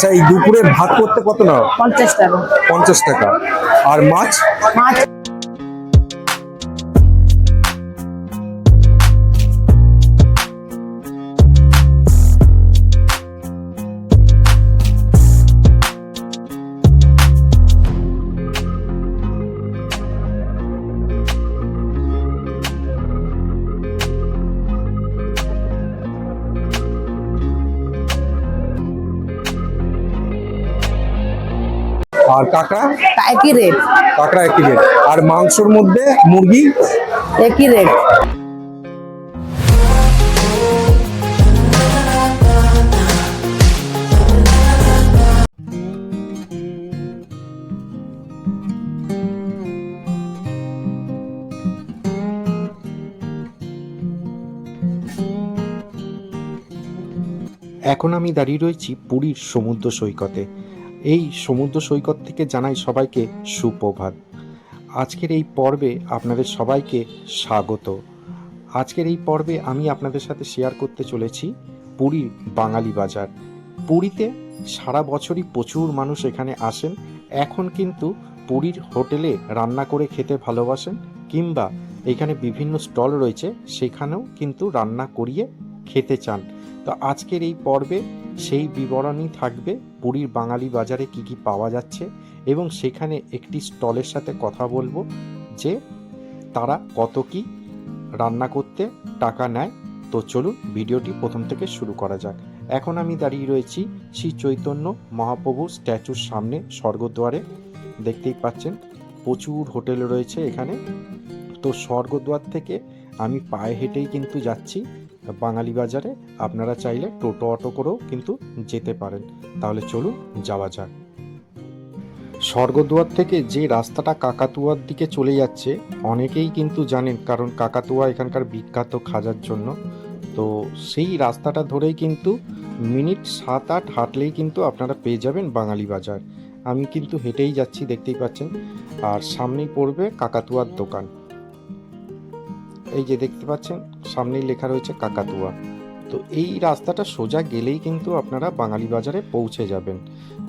আচ্ছা এই দুপুরে ভাত করতে কত না পঞ্চাশ টাকা। পঞ্চাশ টাকা। আর মাছ? মাছ কাঁকড়া? একই রেট কাঁকড়া একই রেট আর মাংসর মধ্যে মুরগি? একই রেট এখন আমি দাঁড়িয়ে রয়েছি পুরীর সমুদ্র সৈকতে। এই সমুদ্র সৈকত থেকে জানাই সবাইকে সুপ্রভাত। আজকের এই পর্বে আপনাদের সবাইকে স্বাগত। আজকের এই পর্বে আমি আপনাদের সাথে শেয়ার করতে চলেছি পুরীর বাঙালি বাজার। পুরীতে সারা বছরই প্রচুর মানুষ এখানে আসেন। এখন কিন্তু পুরীর হোটেলে রান্না করে খেতে ভালোবাসেন কিংবা এখানে বিভিন্ন স্টল রয়েছে, সেখানেও কিন্তু রান্না করিয়ে খেতে চান। তো আজকের এই পর্বে সেই বিবরণী থাকবে পুরীর বাঙালি বাজারে কি কি পাওয়া যাচ্ছে এবং সেখানে একটি স্টলের সাথে কথা বলব যে তারা কত কি রান্না করতে টাকা নেয়। তো চলুন ভিডিওটি প্রথম থেকে শুরু করা যাক। এখন আমি দাঁড়িয়ে রয়েছি শ্রী চৈতন্য মহাপ্রভু স্ট্যাচুর সামনে স্বর্গদ্বারে। দেখতেই পাচ্ছেন প্রচুর হোটেল রয়েছে এখানে। তো স্বর্গদ্বার থেকে আমি পায়ে হেঁটেই কিন্তু যাচ্ছি। বাঙালি বাজারে আপনারা চাইলে টোটো, অটো করেও কিন্তু যেতে পারেন। তাহলে চলুন যাওয়া যাক। স্বর্গদুয়ার থেকে যে রাস্তাটা কাকাতুয়ার দিকে চলে যাচ্ছে, অনেকেই কিন্তু জানেন, কারণ কাকাতুয়া এখানকার বিখ্যাত খাজার জন্য। তো সেই রাস্তাটা ধরেই কিন্তু মিনিট সাত আট হাঁটলেই কিন্তু আপনারা পেয়ে যাবেন বাঙালি বাজার। আমি কিন্তু হেঁটেই যাচ্ছি, দেখতেই পাচ্ছেন। আর সামনেই পড়বে কাকাতুয়ার দোকান। এই যে দেখতে পাচ্ছেন, সামনেই লেখা রয়েছে কাকাতুয়া। তো এই রাস্তাটা সোজা গেলেই কিন্তু আপনারা বাঙালি বাজারে পৌঁছে যাবেন।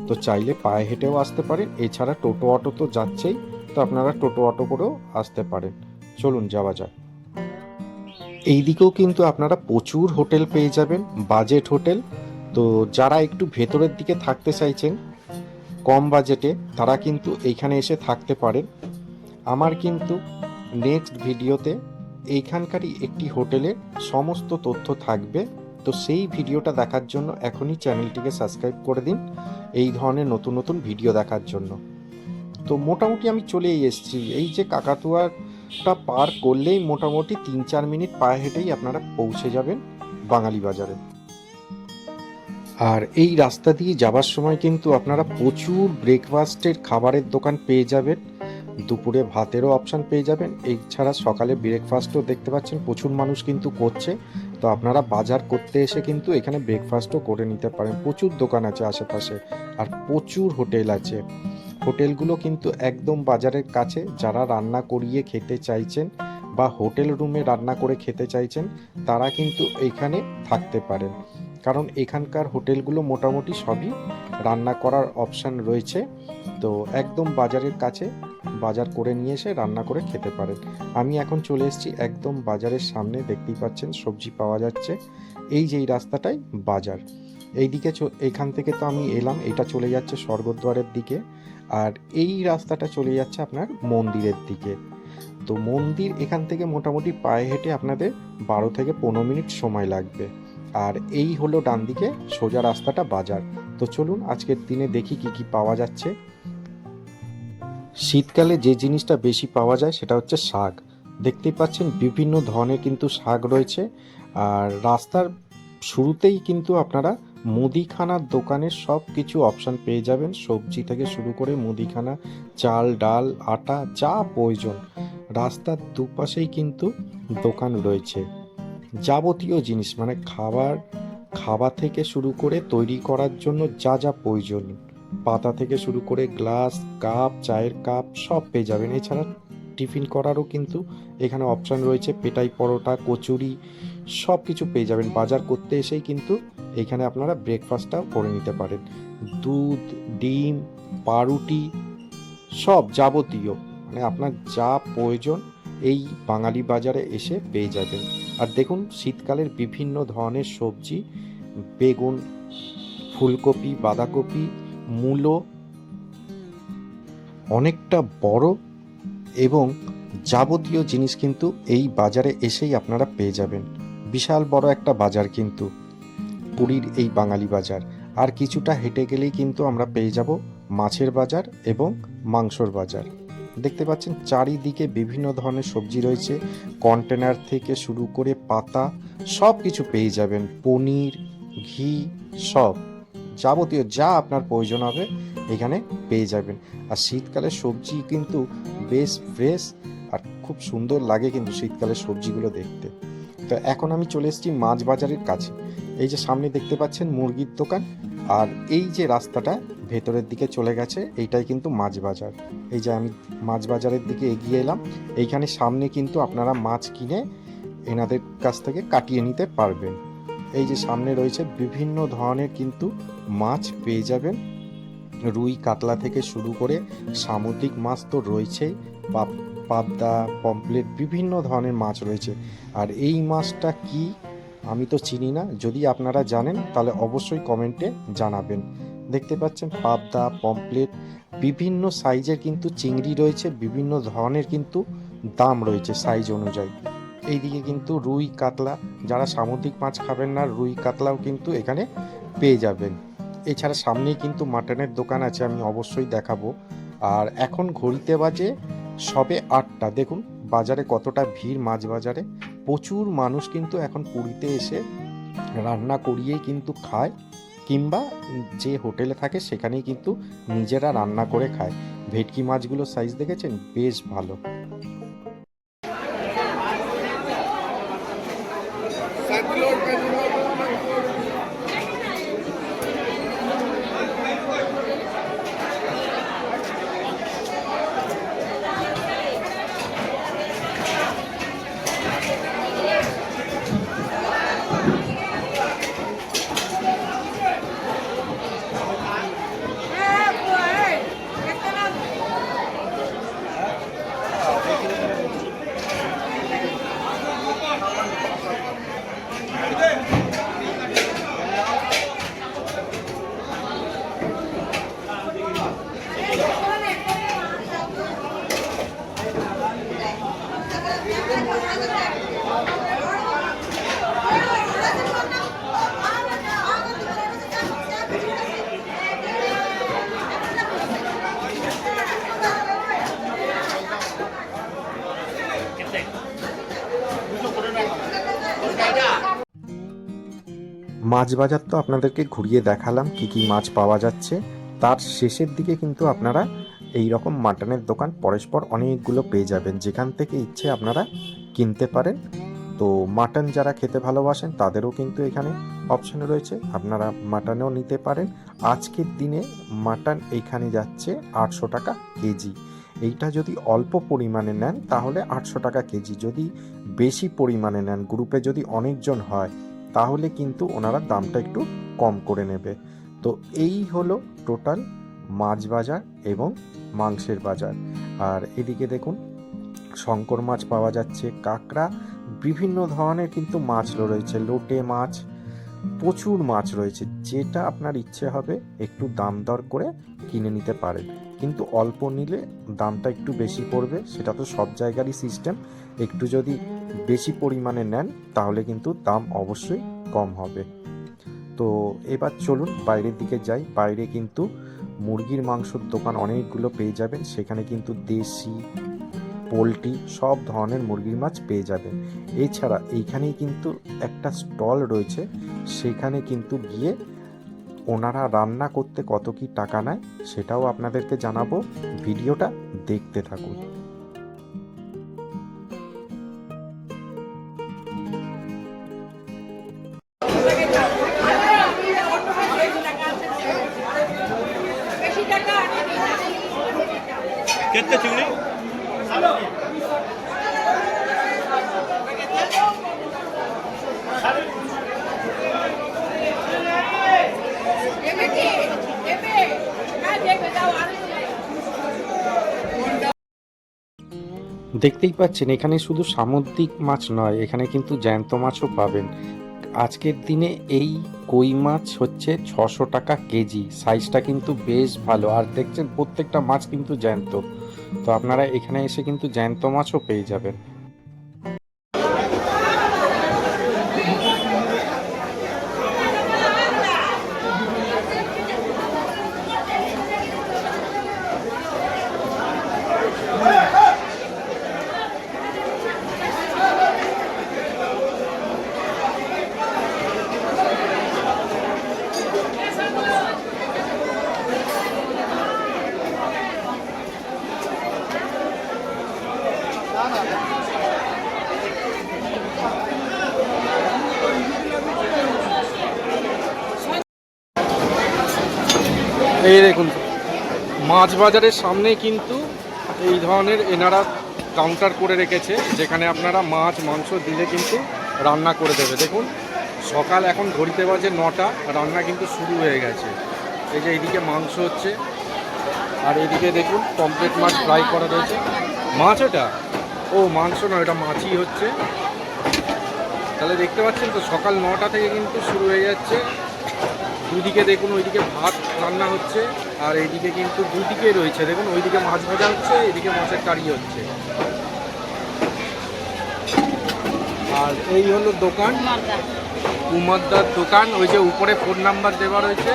তো চাইলে পায়ে হেঁটেও আসতে পারেন, এছাড়া টোটো অটো তো যাচ্ছেই, তো আপনারা টোটো অটো করেও আসতে পারেন। চলুন, যাওয়া যাক। এই দিকেও কিন্তু আপনারা প্রচুর হোটেল পেয়ে যাবেন, বাজেট হোটেল। তো যারা একটু ভেতরের দিকে থাকতে চাইছেন, কম বাজেটে তারা কিন্তু এইখানে এসে থাকতে পারেন। আমার কিন্তু নেক্সট ভিডিওতে এইখানকারই একটি হোটেলের সমস্ত তথ্য থাকবে। তো সেই ভিডিওটা দেখার জন্য এখনই চ্যানেলটিকে সাবস্ক্রাইব করে দিন এই ধরনের নতুন নতুন ভিডিও দেখার জন্য। তো মোটামুটি আমি চলেই এসেছি। এই যে কাকাতুয়াটা পার করলেই মোটামুটি তিন চার মিনিট পায়ে হেঁটেই আপনারা পৌঁছে যাবেন বাঙালি বাজারে। আর এই রাস্তা দিয়ে যাবার সময় কিন্তু আপনারা প্রচুর ব্রেকফাস্টের খাবারের দোকান পেয়ে যাবেন। দুপুরে ভাতেরও অপশান পেয়ে যাবেন। এছাড়া সকালে ব্রেকফাস্টও দেখতে পাচ্ছেন, প্রচুর মানুষ কিন্তু করছে। তো আপনারা বাজার করতে এসে কিন্তু এখানে ব্রেকফাস্টও করে নিতে পারেন। প্রচুর দোকান আছে আশেপাশে, আর প্রচুর হোটেল আছে। হোটেলগুলো কিন্তু একদম বাজারের কাছে, যারা রান্না করিয়ে খেতে চাইছেন বা হোটেল রুমে রান্না করে খেতে চাইছেন, তারা কিন্তু এইখানে থাকতে পারেন। কারণ এখানকার হোটেলগুলো মোটামুটি সবই রান্না করার অপশান রয়েছে। তো একদম বাজারের কাছে বাজার করে নিয়ে এসে রান্না করে খেতে পারেন আমি এখন চলে এসেছি একদম বাজারের সামনে, দেখতেই পাচ্ছেন সবজি পাওয়া যাচ্ছে। এই যে এই রাস্তাটাই বাজার। এইদিকে এইখান থেকে তো আমি এলাম, এটা চলে যাচ্ছে স্বর্গদ্বারের দিকে। আর এই রাস্তাটা চলে যাচ্ছে আপনার মন্দিরের দিকে। তো মন্দির এখান থেকে মোটামুটি পায়ে হেঁটে আপনাদের বারো থেকে পনেরো মিনিট সময় লাগবে। আর এই হলো ডান দিকে সোজা রাস্তাটা বাজার। তো চলুন আজকের দিনে দেখি কি কি পাওয়া যাচ্ছে। শীতকালে যে জিনিসটা বেশি পাওয়া যায় সেটা হচ্ছে শাক। দেখতেই পাচ্ছেন বিভিন্ন ধরনের কিন্তু শাক রয়েছে। আর রাস্তার শুরুতেই কিন্তু আপনারা মুদিখানার দোকানের সব কিছু অপশান পেয়ে যাবেন। সবজি থেকে শুরু করে মুদিখানা, চাল, ডাল, আটা, যা প্রয়োজন। রাস্তার দুপাশেই কিন্তু দোকান রয়েছে। যাবতীয় জিনিস মানে খাবার খাবার থেকে শুরু করে তৈরি করার জন্য যা যা প্রয়োজন। পাতা থেকে শুরু করে গ্লাস, কাপ, চায়ের কাপ সব পেয়ে যাবেন। এছাড়া টিফিন করারও কিন্তু এখানে অপশান রয়েছে। পেটাই পরোটা, কচুরি সব কিছু পেয়ে যাবেন। বাজার করতে এসেই কিন্তু এখানে আপনারা ব্রেকফাস্টটাও করে নিতে পারেন। দুধ, ডিম, পাউরুটি সব যাবতীয় মানে আপনার যা প্রয়োজন এই বাঙালি বাজারে এসে পেয়ে যাবেন। আর দেখুন, শীতকালের বিভিন্ন ধরনের সবজি, বেগুন, ফুলকপি, বাঁধাকপি মূলো অনেকটা বড় এবং যাবতীয় জিনিস কিন্তু এই বাজারে এসেই আপনারা পেয়ে যাবেন। বিশাল বড় একটা বাজার কিন্তু পুরীর এই বাঙালি বাজার। আর কিছুটা হেঁটে গেলেই কিন্তু আমরা পেয়ে যাব মাছের বাজার এবং মাংসর বাজার। দেখতে পাচ্ছেন চারিদিকে বিভিন্ন ধরনের সবজি রয়েছে। কন্টেনার থেকে শুরু করে পাতা সব কিছু পেয়ে যাবেন। পনির, ঘি সব। যাবতীয় যা আপনার প্রয়োজন হবে এখানে পেয়ে যাবেন। আর শীতকালে সবজি কিন্তু বেশ ফ্রেশ আর খুব সুন্দর লাগে কিন্তু শীতকালের সবজিগুলো দেখতে। তো এখন আমি চলে এসেছি মাছ বাজারের কাছে। এই যে সামনে দেখতে পাচ্ছেন মুরগির দোকান আর এই যে রাস্তাটা ভেতরের দিকে চলে গেছে, এইটাই কিন্তু মাছ বাজার। এই যে আমি মাছ বাজারের দিকে এগিয়ে এলাম, এইখানে সামনে কিন্তু আপনারা মাছ কিনে এনাদের কাছ থেকে কাটিয়ে নিতে পারবেন। এই যে সামনে রয়েছে বিভিন্ন ধরনের কিন্তু মাছ পেয়ে যাবেন। রুই, কাতলা থেকে শুরু করে সামুদ্রিক মাছ তো রয়েছেই, পাপ, পাবদা পমপ্লেট বিভিন্ন ধরনের মাছ রয়েছে। আর এই মাছটা কি আমি তো চিনি না, যদি আপনারা জানেন তাহলে অবশ্যই কমেন্টে জানাবেন। দেখতে পাচ্ছেন পাবদা পমপ্লেট বিভিন্ন সাইজের কিন্তু চিংড়ি রয়েছে, বিভিন্ন ধরনের কিন্তু দাম রয়েছে সাইজ অনুযায়ী। এইদিকে কিন্তু রুই কাতলা, যারা সামুদ্রিক মাছ খাবেন না, রুই কাতলাও কিন্তু এখানে পেয়ে যাবেন। এছাড়া সামনেই কিন্তু মাটনের দোকান আছে, আমি অবশ্যই দেখাবো। আর এখন ঘড়িতে বাজে সবে আটটা। দেখুন, বাজারে কতটা ভিড় মাছ বাজারে। প্রচুর মানুষ কিন্তু এখন পুরীতে এসে রান্না করিয়েই কিন্তু খায়, কিংবা যে হোটেলে থাকে সেখানেই কিন্তু নিজেরা রান্না করে খায়। ভেটকি মাছগুলো সাইজ দেখেছেন? বেশ ভালো। মাছ বাজার তো আপনাদেরকে ঘুরিয়ে দেখালাম কি কি মাছ পাওয়া যাচ্ছে। তার শেষের দিকে কিন্তু আপনারা এই রকম মাটনের দোকান পরস্পর অনেকগুলো পেয়ে যাবেন। যেখান থেকে ইচ্ছে আপনারা কিনতে পারেন। তো মাটন যারা খেতে ভালোবাসেন, তাদেরও কিন্তু এখানে অপশন রয়েছে। আপনারা মাটনও নিতে পারেন। আজকের দিনে মাটন এইখানে যাচ্ছে আটশো টাকা কেজি। এইটা যদি অল্প পরিমাণে নেন, তাহলে আটশো টাকা কেজি। যদি বেশি পরিমাণে নেন, গ্রুপে যদি অনেকজন হয় তাহলে কিন্তু ওনারা দামটা একটু কম করে নেবে। তো এই হলো টোটাল মাছ বাজার এবং মাংসের বাজার। আর এদিকে দেখুন, শঙ্কর মাছ পাওয়া যাচ্ছে, কাঁকড়া, বিভিন্ন ধরনের কিন্তু মাছ রয়েছে, লোটে মাছ, প্রচুর মাছ রয়েছে। যেটা আপনার ইচ্ছে হবে একটু দাম দর করে কিনে নিতে পারেন। কিন্তু অল্প নিলে দামটা একটু বেশি পড়বে, সেটা তো সব জায়গারই সিস্টেম একটু যদি বেশি পরিমাণে নেন, তাহলে কিন্তু দাম অবশ্যই কম হবে। তো এবার চলুন বাইরের দিকে যাই। বাইরে কিন্তু মুরগির মাংসর দোকান অনেকগুলো পেয়ে যাবেন। সেখানে কিন্তু দেশি, পোলট্রি সব ধরনের মুরগির মাছ পেয়ে যাবেন। এছাড়া এইখানেই কিন্তু একটা স্টল রয়েছে। সেখানে কিন্তু গিয়ে ওনারা রান্না করতে কত কি টাকা নেয় সেটাও আপনাদেরকে জানাব। ভিডিওটা দেখতে থাকুন। কেতে চিংড়ি? দেখতেই পাচ্ছেন, এখানে শুধু সামুদ্রিক মাছ নয়, এখানে কিন্তু জ্যান্ত মাছও পাবেন। আজকের দিনে এই কই মাছ হচ্ছে ছশো টাকা কেজি, সাইজটা কিন্তু বেশ ভালো। আর দেখছেন, প্রত্যেকটা মাছ কিন্তু জ্যান্ত। তো আপনারা এখানে এসে কিন্তু জ্যান্ত মাছও পেয়ে যাবেন। এই দেখুন, মাছ বাজারের সামনে কিন্তু এই ধরনের এনারা কাউন্টার করে রেখেছে, যেখানে আপনারা মাছ, মাংস দিলে কিন্তু রান্না করে দেবে। দেখুন, সকাল এখন ঘড়িতে বাজে নটা, রান্না কিন্তু শুরু হয়ে গেছে। এই যে এইদিকে মাংস হচ্ছে, আর এইদিকে দেখুন পমপ্লেট মাছ ফ্রাই করা রয়েছে। মাছ ওটা ও, মাংস নয় ওটা মাছই হচ্ছে। তাহলে দেখতে পাচ্ছেন তো, সকাল নটা থেকে কিন্তু শুরু হয়ে যাচ্ছে। দুদিকে দেখুন, ওইদিকে ভাত রান্না হচ্ছে, আর এইদিকে কিন্তু দুদিকে রয়েছে। দেখুন, ওইদিকে মাছ ভাজা হচ্ছে, এদিকে মাছের কারি হচ্ছে। আর এই হলো দোকান। উমাদ্দার দোকান, ওই যে উপরে ফোন নাম্বার দেওয়া রয়েছে,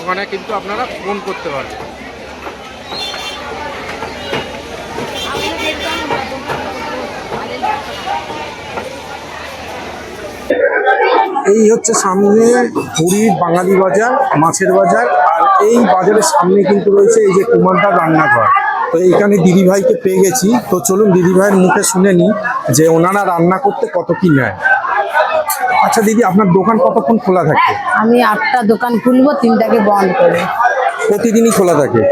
ওখানে কিন্তু আপনারা ফোন করতে পারবেন। এই হচ্ছে সামনে পুরীর বাঙালি বাজার মাছের বাজার আর এই বাজারের সামনে কিন্তু রয়েছে এই যে কুমারদার রান্নাঘর। তো এইখানে দিদিভাইকে পেয়ে গেছি। তো চলুন দিদিভাইয়ের মুখে শুনে নিই যে ওনারা রান্না করতে কত কি নেয়। আচ্ছা দিদি আপনার দোকান কতক্ষণ খোলা থাকে? আমি আটটা দোকান খুলবো তিনটাকে বন্ধ করে। প্রতিদিনই খোলা থাকে।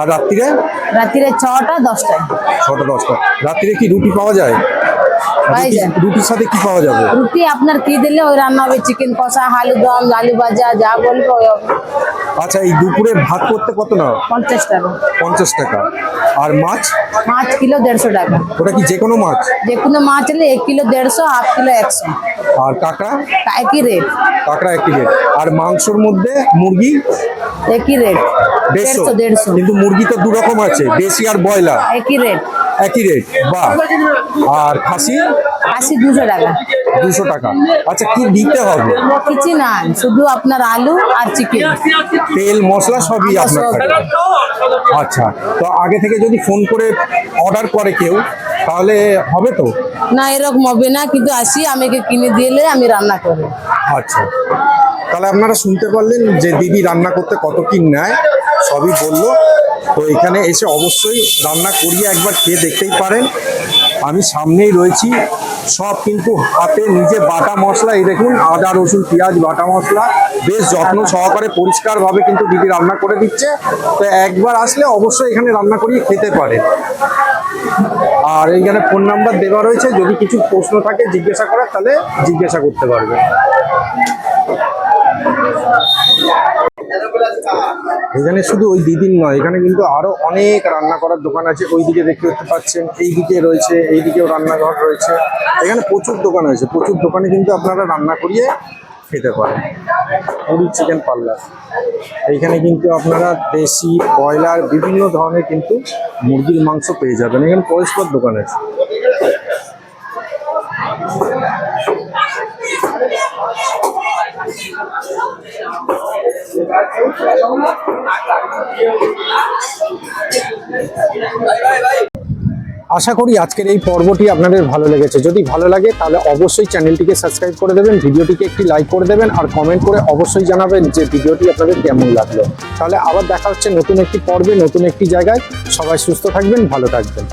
আর রাত্রিরে? রাত্রিরে ছটা দশটায়। ছটা দশটা। রাত্রিরে কি রুটি পাওয়া যায়। রুটির সাথে কি পাওয়া যাবে? রুটি আপনার কি দিলে ওই রান্না হবে? চিকেন কষা আলু দম আলু ভাজা যা বলব ওই হবে। আচ্ছা এই দুপুরে ভাত করতে কত না পঞ্চাশ টাকা। পঞ্চাশ টাকা। আর মাছ? পাঁচ কিলো দেড়শো টাকা। ওটা কি যে কোনো মাছ? যে কোনো মাছ হলে এক কিলো দেড়শো হাফ কিলো একশো। আর কাঁকড়া? একই রেট কাঁকড়া একই রেট আর মাংসর মধ্যে মুরগি? একই রেট দেড়শো। দেড়শো দেড়শো। কিন্তু মুরগি তো দু রকম আছে দেশি আর ব্রয়লার। একই রেট একই রেট বা আর খাসি? আশি দুশো টাকা। দুশো টাকা। আচ্ছা কি দিতে হবে? কিছু না শুধু আপনার আলু আর চিকেন তেল মশলা সবই আপনার। আচ্ছা তো আগে থেকে যদি ফোন করে অর্ডার করে কেউ তাহলে হবে তো? না এরকম হবে না কিন্তু আসি আমাকে কিনে দিলে আমি রান্না করব। আচ্ছা তাহলে আপনারা শুনতে পারলেন যে দিদি রান্না করতে কত কি নেয় সবই বলল। তো এখানে এসে অবশ্যই রান্না করিয়ে একবার খেয়ে দেখতেই পারেন। আমি সামনেই রয়েছি। সব কিন্তু হাতে নিজে বাটা মশলা। এই দেখুন, আদা, রসুন, পেঁয়াজ, বাটা মশলা বেশ যত্ন সহকারে পরিষ্কারভাবে কিন্তু দিদি রান্না করে দিচ্ছে। তো একবার আসলে অবশ্যই এখানে রান্না করিয়ে খেতে পারেন। আর এইখানে ফোন নাম্বার দেওয়া রয়েছে। যদি কিছু প্রশ্ন থাকে জিজ্ঞাসা করার, তাহলে জিজ্ঞাসা করতে পারবে এখানে শুধু ওই দিদির নয়, এখানে কিন্তু আরও অনেক রান্না করার দোকান আছে, ওইদিকে দেখতে পাচ্ছেন, এইদিকে রয়েছে, এইদিকেও রান্নাঘর রয়েছে। এখানে প্রচুর দোকান আছে প্রচুর দোকানে কিন্তু আপনারা রান্না করিয়ে খেতে পারেন। Puri chicken parlour. এইখানে কিন্তু আপনারা দেশি, ব্রয়লার, বিভিন্ন ধরনের কিন্তু মুরগির মাংস পেয়ে যাবেন। এখানে পরিষ্কার দোকান আছে। আশা করি আজকের এই পর্বটি আপনাদের ভালো লেগেছে। যদি ভালো লাগে, তাহলে অবশ্যই চ্যানেলটিকে সাবস্ক্রাইব করে দেবেন, ভিডিওটিকে একটি লাইক করে দেবেন, আর কমেন্ট করে অবশ্যই জানাবেন যে ভিডিওটি আপনাদের কেমন লাগল। তাহলে আবার দেখা হচ্ছে নতুন একটি পর্বে, নতুন একটি জায়গায়। সবাই সুস্থ থাকবেন, ভালো থাকবেন।